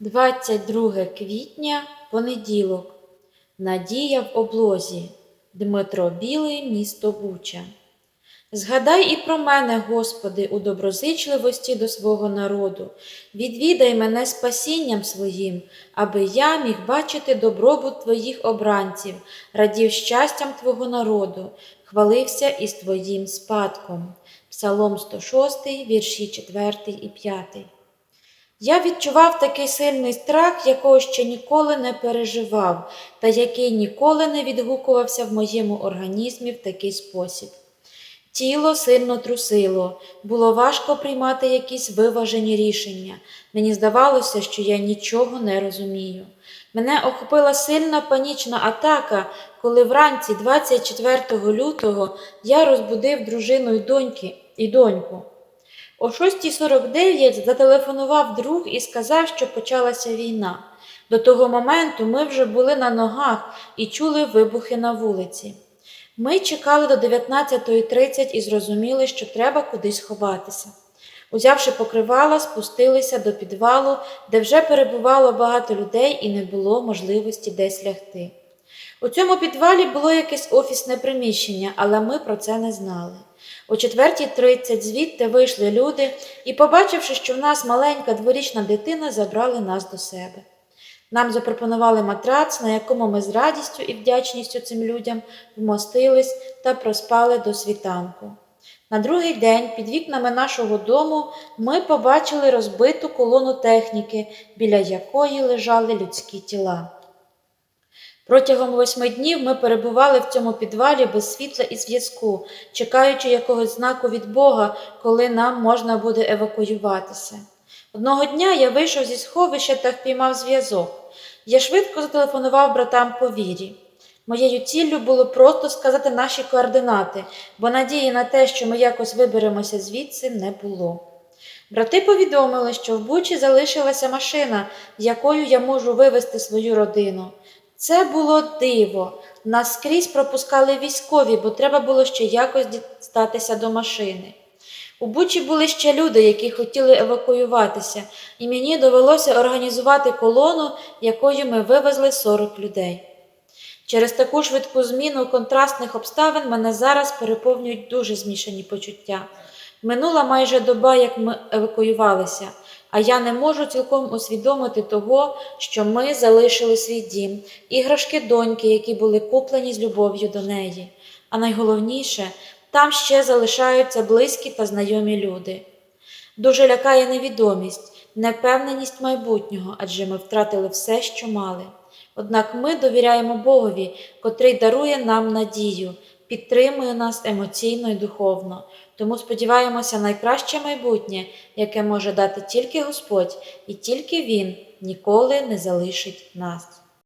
22 квітня, понеділок. Надія в облозі. Дмитро Білий, місто Буча. Згадай і про мене, Господи, у доброзичливості до свого народу. Відвідай мене спасінням своїм, аби я міг бачити добробут Твоїх обранців, радів щастям Твого народу, хвалився із Твоїм спадком. Псалом 106, вірші 4 і 5. Я відчував такий сильний страх, якого ще ніколи не переживав, та який ніколи не відгукувався в моєму організмі в такий спосіб. Тіло сильно трусило, було важко приймати якісь виважені рішення. Мені здавалося, що я нічого не розумію. Мене охопила сильна панічна атака, коли вранці 24 лютого я розбудив дружину й доньки і доньку. О 6.49 зателефонував друг і сказав, що почалася війна. До того моменту ми вже були на ногах і чули вибухи на вулиці. Ми чекали до 19.30 і зрозуміли, що треба кудись ховатися. Узявши покривала, спустилися до підвалу, де вже перебувало багато людей і не було можливості десь лягти. У цьому підвалі було якесь офісне приміщення, але ми про це не знали. О 4.30 звідти вийшли люди і, побачивши, що в нас маленька дворічна дитина, забрали нас до себе. Нам запропонували матрац, на якому ми з радістю і вдячністю цим людям вмостились та проспали до світанку. На другий день під вікнами нашого дому ми побачили розбиту колону техніки, біля якої лежали людські тіла. Протягом восьми днів ми перебували в цьому підвалі без світла і зв'язку, чекаючи якогось знаку від Бога, коли нам можна буде евакуюватися. Одного дня я вийшов зі сховища та впіймав зв'язок. Я швидко зателефонував братам по вірі. Моєю ціллю було просто сказати наші координати, бо надії на те, що ми якось виберемося звідси, не було. Брати повідомили, що в Бучі залишилася машина, якою я можу вивезти свою родину. Це було диво. Нас скрізь пропускали військові, бо треба було ще якось дістатися до машини. У Бучі були ще люди, які хотіли евакуюватися, і мені довелося організувати колону, якою ми вивезли 40 людей. Через таку швидку зміну контрастних обставин мене зараз переповнюють дуже змішані почуття. Минула майже доба, як ми евакуювалися, а я не можу цілком усвідомити того, що ми залишили свій дім, іграшки доньки, які були куплені з любов'ю до неї. А найголовніше, там ще залишаються близькі та знайомі люди. Дуже лякає невідомість, непевненість майбутнього, адже ми втратили все, що мали. Однак ми довіряємо Богові, котрий дарує нам надію, підтримує нас емоційно і духовно. Тому сподіваємося найкраще майбутнє, яке може дати тільки Господь, і тільки Він ніколи не залишить нас.